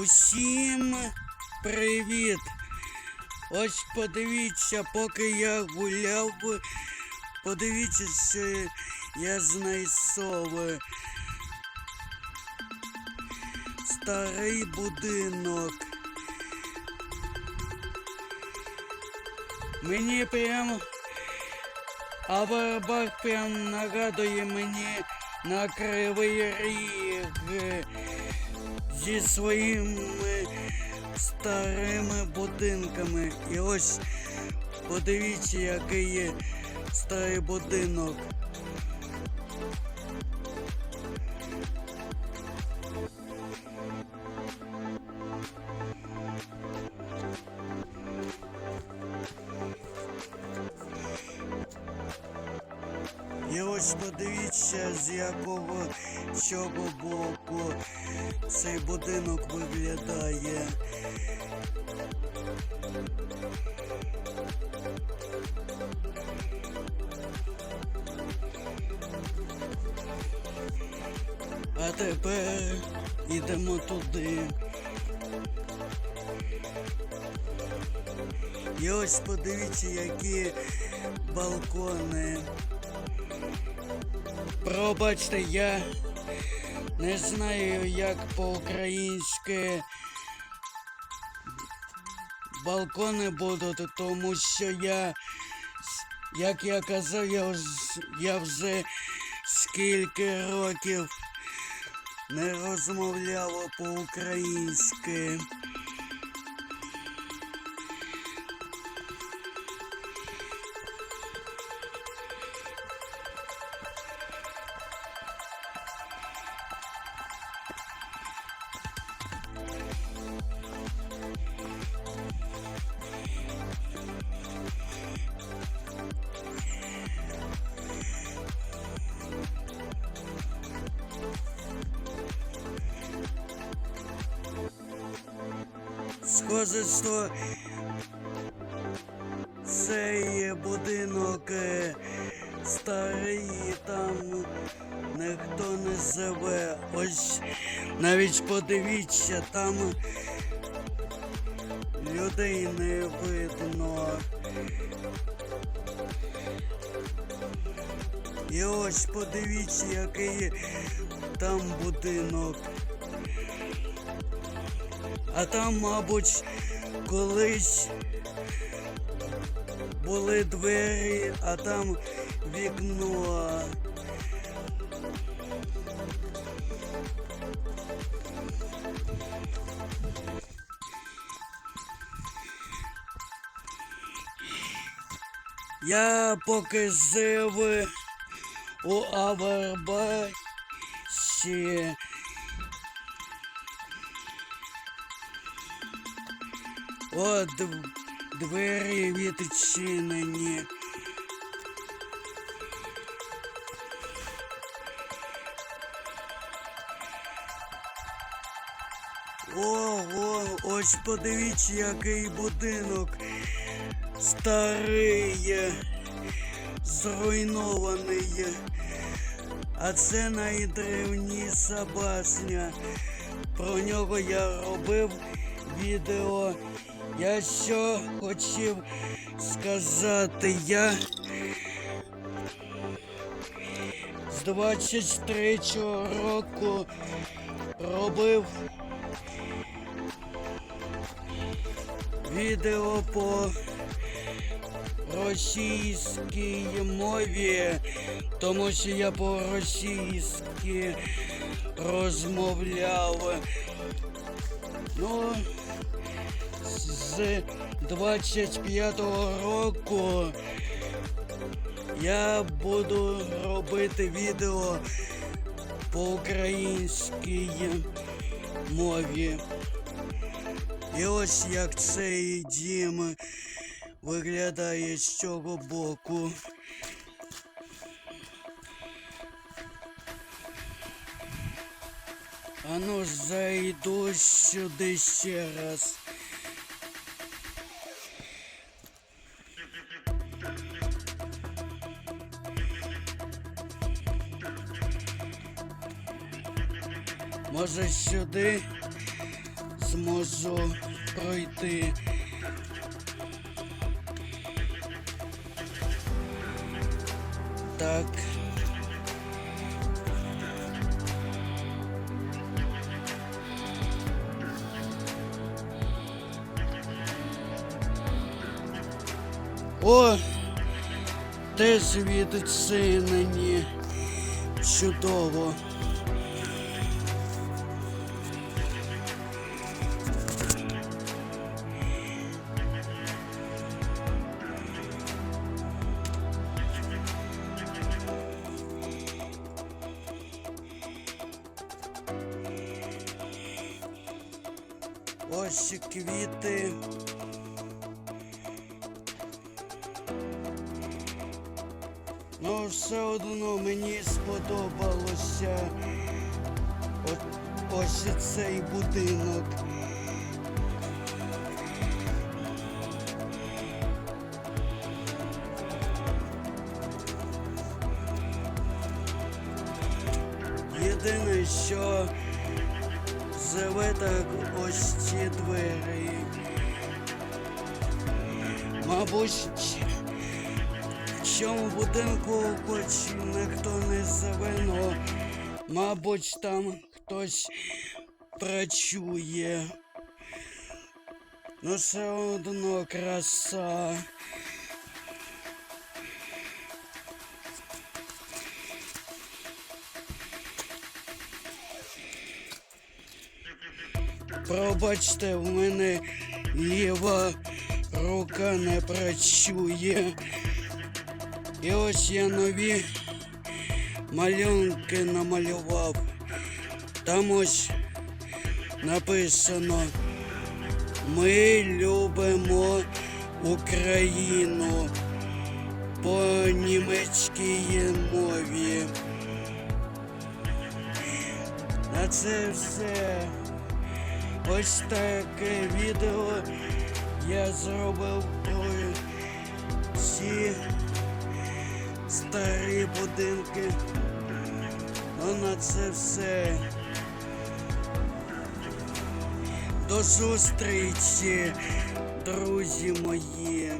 Усім привіт! Ось подивіться, поки я гуляв, подивіться, що я знайшов. Старий будинок. Мені прям Авербах прям нагадує мені на кривий ріг зі своїми старими будинками. І ось подивіться, який є старий будинок. І ось подивіться, з якого цього боку цей будинок виглядає. А тепер йдемо туди. Ось подивіться, які балкони. Пробачте, я не знаю, як по-українськи балкони будуть, тому що я, як я казав, я, я вже скільки років не розмовляв по-українськи. Схоже, що цей будинок е, старий, там ніхто не живе. Ось навіть подивіться, там людей не видно. І ось подивіться, який там будинок. А там, мабуть, колись були двері, а там вікно. Я поки жив у Авербасі. О, двері відчинені. Ого, ось подивіться, який будинок старий, зруйнований. А це найдревніша басня. Про нього я робив відео. Я що хотів сказати, я з 23-го року робив відео по російській мові, тому що я по-російськи розмовляв. Ну, з 25-го року я буду робити відео по українській мові. І ось як цей дім виглядає з цього боку. А ну зайду сюди ще раз. Може сюди зможу пройти. Так. О, теж відцінені. Чудово. Ось квіти. Ну, все одно мені сподобалося ось цей будинок. Єдине, що живе так ось ці двері. Мабуть, в цьому будинку хоч ніхто не живе, мабуть, там хтось працює. Ну все одно краса. Пробачте, в мене ліва рука не працює. І ось я нові малюнки намалював. Там ось написано. Ми любимо Україну по німецькій мові. На це все. Ось таке відео я зробив про ці старі будинки. Ну на це все. До зустрічі, друзі мої.